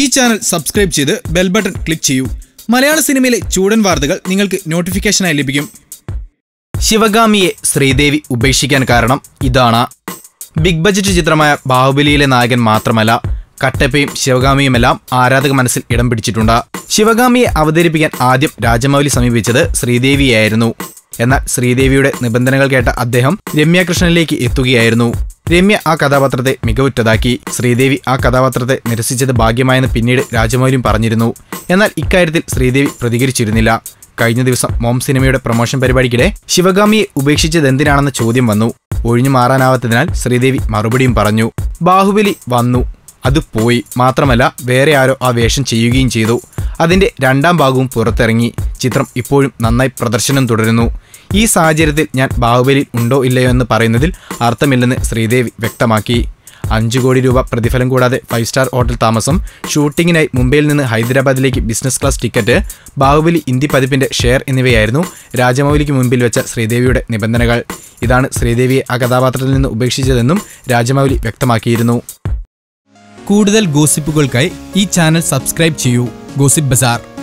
ഈ channel subscribe ചെയ്ത് bell button click ചെയ്യൂ. മലയാള സിനിമയിലെ ചൂടൻ വാർത്തകൾ നിങ്ങൾക്ക് നോട്ടിഫിക്കേഷനായി ലഭിക്കും. ശിവഗാമിയെ ശ്രീദേവി ഉപേക്ഷിക്കാൻ കാരണം ഇതാണ്. ബിഗ് ബജറ്റ് ചിത്രമായ ബാഹുബലിയിലെ നായകൻ മാത്രമല്ല കട്ടപ്പയും ശിവഗാമിയുമെല്ലാം ആരാധക മനസ്സിൽ ഇടം പിടിച്ചിട്ടുണ്ട്. ശിവഗാമിയെ അവതരിപ്പിക്കാൻ ആദ്യം രാജമൗലി സമീപിച്ചത് ശ്രീദേവിയായിരുന്നു. എന്നാൽ ശ്രീദേവിയുടെ നിബന്ധനകൾ കേട്ട അദ്ദേഹം രമ്യ കൃഷ്ണനിലേക്ക് എത്തുകയായിരുന്നു. രമ്യ ആ കഥാപാത്രത്തെ മികവുറ്റതാക്കി. ശ്രീദേവി ആ കഥാപാത്രത്തെ നിരസിച്ചത് ഭാഗ്യമായെന്ന് പിന്നീട് രാജമൗലിയും പറഞ്ഞിരുന്നു. എന്നാൽ ഇക്കാര്യത്തിൽ ശ്രീദേവി പ്രതികരിച്ചിരുന്നില്ല. കഴിഞ്ഞ ദിവസം മോം സിനിമയുടെ പ്രൊമോഷൻ പരിപാടിക്കിടെ ശിവഗാമിയെ ഉപേക്ഷിച്ചത് എന്തിനാണെന്ന ചോദ്യം വന്നു. ഒഴിഞ്ഞു മാറാനാവാത്തതിനാൽ ശ്രീദേവി മറുപടിയും പറഞ്ഞു. ബാഹുബലി വന്നു. അത് പോയി. മാത്രമല്ല വേറെ ആരോ ആ വേഷം ചെയ്യുകയും ചെയ്തു. അതിന്റെ രണ്ടാം ഭാഗവും പുറത്തിറങ്ങി. ചിത്രം ഇപ്പോഴും നന്നായി പ്രദർശനം തുടരുന്നു. ഈ സാഹചര്യത്തിൽ ഞാൻ ബാഹുബലി ഉണ്ടോ ഇല്ലയോ എന്ന് പറയുന്നതിൽ അർത്ഥമില്ലെന്ന് ശ്രീദേവി വ്യക്തമാക്കി. അഞ്ചു കോടി രൂപ പ്രതിഫലം കൂടാതെ ഫൈവ് സ്റ്റാർ ഹോട്ടൽ താമസം ഷൂട്ടിങ്ങിനായി മുംബൈയിൽ നിന്ന് ഹൈദരാബാദിലേക്ക് business class ticket Baahubali India പതിപ്പിന്റെ share എന്നിവയായിരുന്നു രാജമൗലിക്ക് മുൻപിൽ വെച്ച ശ്രീദേവിയുടെ നിബന്ധനകൾ. ഇതാണ് ശ്രീദേവിയെ ആ കഥാപാത്രത്തിൽ നിന്ന് ഉപേക്ഷിച്ചതെന്നും രാജമൗലി വ്യക്തമാക്കിയിരുന്നു. കൂടുതൽ ഗോസിപ്പുകൾക്കായി ഈ ചാനൽ സബ്സ്ക്രൈബ് ചെയ്യൂ. Gossip bazaar.